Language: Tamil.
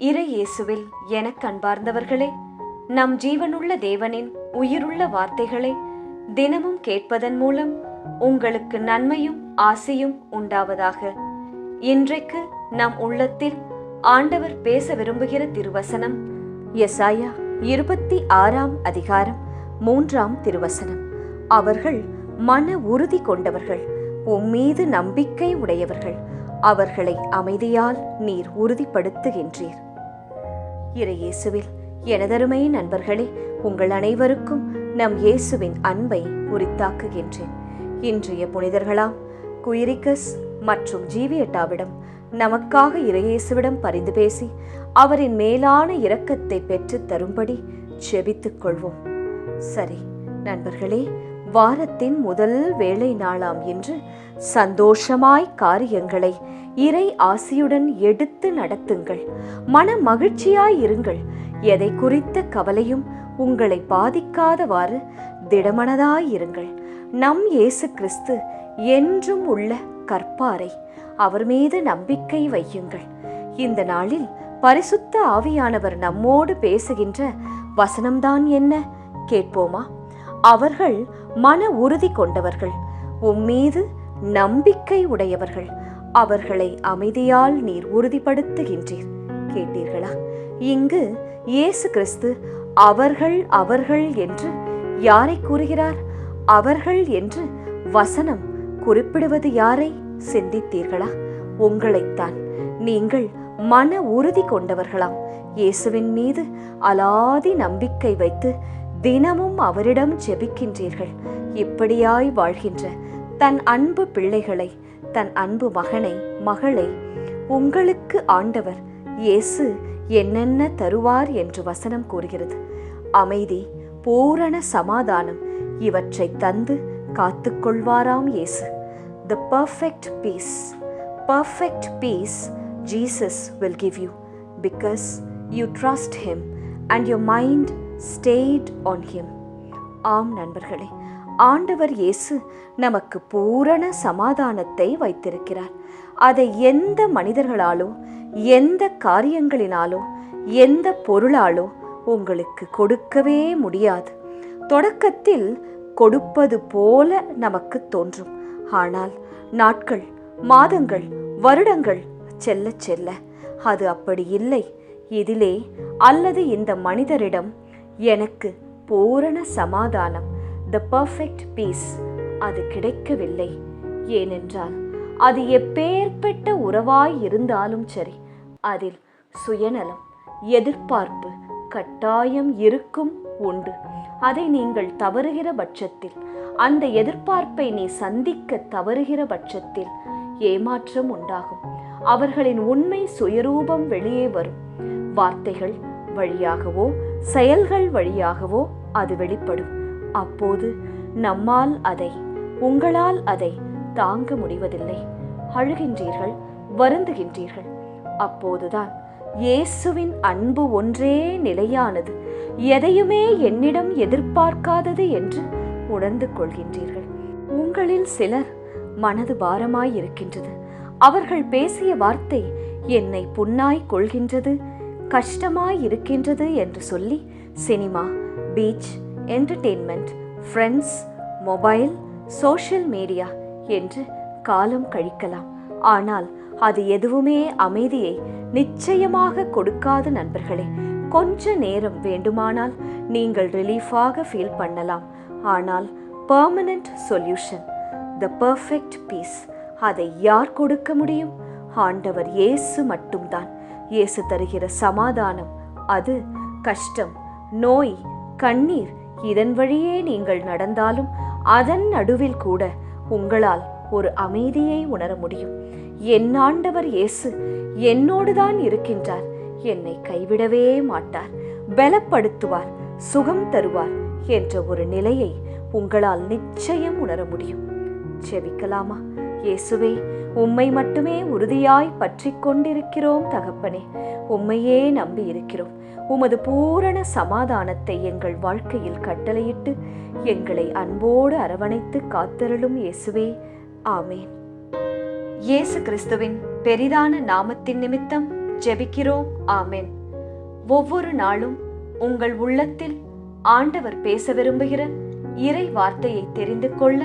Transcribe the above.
இறை இயேசுவில் எனக் அன்பார்ந்தவர்களே நம் ஜீவனுள்ள தேவனின் உயிருள்ள வார்த்தைகளை தினமும் கேட்பதன் மூலம் உங்களுக்கு நன்மையும் ஆசையும் உண்டாவதாக. இன்றைக்கு நம் உள்ளத்தில் ஆண்டவர் பேச விரும்புகிற திருவசனம் எசாயா இருபத்தி ஆறாம் அதிகாரம் மூன்றாம் திருவசனம். அவர்கள் மன உறுதி கொண்டவர்கள் உம்மீது நம்பிக்கை உடையவர்கள். அவர்களை அமைதியால் நீர் உறுதிப்படுத்துகின்றீர். இறையேசுவில் எனதருமை நண்பர்களே உங்கள் அனைவருக்கும் நம் இயேசுவின் அன்பை உரித்தாக்குகின்றேன். இன்றைய புனிதர்களாம் குயிரிக்கஸ் மற்றும் ஜீவியட்டாவிடம் நமக்காக இறையேசுவிடம் பரிந்து பேசி அவரின் மேலான இரக்கத்தை பெற்றுத் தரும்படி செபித்துக் கொள்வோம். சரி நண்பர்களே வாரத்தின் முதல் வேலை நாளாம் என்று சந்தோஷமாய் காரியங்களை இறை ஆசியுடன் எடுத்து நடத்துங்கள். மன மகிழ்ச்சியாய் இருங்கள். எதை குறித்த கவலையும் உங்களை பாதிக்காதவாறு திடமனதாய் இருங்கள். நம் இயேசு கிறிஸ்து என்றும் உள்ள கற்பாரை அவர் மீது நம்பிக்கை வையுங்கள். இந்த நாளில் பரிசுத்த ஆவியானவர் நம்மோடு பேசுகின்ற வசனம்தான் என்ன? கேட்போமா? அவர்கள் மன உறுதி கொண்டவர்கள். உம்மீது நம்பிக்கை உடையவர்கள். அவர்களை அமைதியால் நீர் உறுதிப்படுத்துகின்றீர். கேட்டீர்களா? இங்கு இயேசு கிறிஸ்து அவர்கள் அவர்கள் என்று யாரை கூறுகிறார்? அவர்கள் என்று வசனம் குறிப்பிடுவது யாரை? சிந்தித்தீர்களா? உங்களைத்தான் நீங்கள் மன உறுதி கொண்டவர்களாம். இயேசுவின் மீது அலாதி நம்பிக்கை வைத்து தினமும் அவரிடம் ஜெபிக்கின்றீர்கள். இப்படியாய் வாழ்கின்ற தன் அன்பு பிள்ளைகளை தன் அன்பு மகனை மகளை உங்களுக்கு ஆண்டவர் இயேசு என்னென்ன தருவார் என்று வசனம் கூறுகிறது. அமைதி பூரண சமாதானம் இவற்றை தந்து காத்துக்கொள்வாராம் இயேசு. The perfect peace perfect peace Jesus will give you because you trust him and your mind stayed on him ஆம் நண்பர்களே ஆண்டவர் இயேசு நமக்கு பூரண சமாதானத்தை வைத்திருக்கிறார். அதை எந்த மனிதர்களாலோ எந்த காரியங்களினாலோ எந்த பொருளாலோ உங்களுக்கு கொடுக்கவே முடியாது. தொடக்கத்தில் கொடுப்பது போல நமக்கு தோன்றும். ஆனால் நாட்கள் மாதங்கள் வருடங்கள் செல்ல செல்ல அது அப்படி இல்லை. இதிலே அல்லது இந்த மனிதரிடம் எனக்கு பூரண சமாதானம். த பர்ஃபெக்ட் பீஸ் அது கிடைக்கவில்லை. ஏனென்றால் அது எப்பேற்பட்ட உறவாய் இருந்தாலும் சரி அதில் சுயநலம் எதிர்பார்ப்பு கட்டாயம் இருக்கும் உண்டு. அதை நீங்கள் தவறுகிற பட்சத்தில் அந்த எதிர்பார்ப்பை நீ சந்திக்க தவறுகிற பட்சத்தில் ஏமாற்றம் உண்டாகும். அவர்களின் உண்மை சுயரூபம் வெளியே வரும். வார்த்தைகள் வழியாகவோ செயல்கள் வழியாகவோ அது வெளிப்படும். அப்போது நம்மால் அதை உங்களால் அதை தாங்க முடிவதில்லை. அழுகின்றீர்கள் வருந்துகின்றீர்கள். அப்போதுதான் இயேசுவின் அன்பு ஒன்றே நிலையானது. எதையுமே என்னிடம் எதிர்பார்க்காதது என்று உணர்ந்து கொள்கின்றீர்கள். உங்களில் சிலர் மனது பாரமாய் இருக்கின்றது. அவர்கள் பேசிய வார்த்தை என்னை புண்ணாய் கொள்கின்றது. கஷ்டமாய் இருக்கின்றது என்று சொல்லி cinema beach entertainment friends mobile social media என்று காலம் கழிக்கலாம். ஆனால் அது எதுவுமே அமைதியை நிச்சயமாக கொடுக்காது நண்பர்களே. கொஞ்ச நேரம் வேண்டுமானால் நீங்கள் ரிலீஃபாக ஃபீல் பண்ணலாம். ஆனால் permanent solution the perfect peace அதை யார் கொடுக்க முடியும்? ஆண்டவர் இயேசு மட்டும்தான். இயேசு தருகிற சமாதானம். அது கஷ்டம் நோய் கண்ணீர் இதன் வழியே நீங்கள் நடந்தாலும் அதன் நடுவில் கூட உங்களால் ஒரு அமைதியை உணர முடியும். என் ஆண்டவர் இயேசு என்னோடுதான் இருக்கின்றார் என்னை கைவிடவே மாட்டார். பலப்படுத்துவார் சுகம் தருவார் என்ற ஒரு நிலையை உங்களால் நிச்சயம் உணர முடியும். ஜெபிக்கலாமா? இயேசுவே உம்மை மட்டுமே உறுதியாய் பற்றி கொண்டிருக்கிறோம் தகப்பனே. உம்மையே நம்பி இருக்கிறோம். உமது பூரண சமாதானத்தை எங்கள் வாழ்க்கையில் கட்டளையிட்டு எங்களை அன்போடு அரவணைத்து காத்தருளும் இயேசுவே. ஆமேன். இயேசு கிறிஸ்துவின் பெரிதான நாமத்தின் நிமித்தம் ஜெபிக்கிறோம். ஆமேன். ஒவ்வொரு நாளும் உங்கள் உள்ளத்தில் ஆண்டவர் பேச விரும்புகிற இறை வார்த்தையை தெரிந்து கொள்ள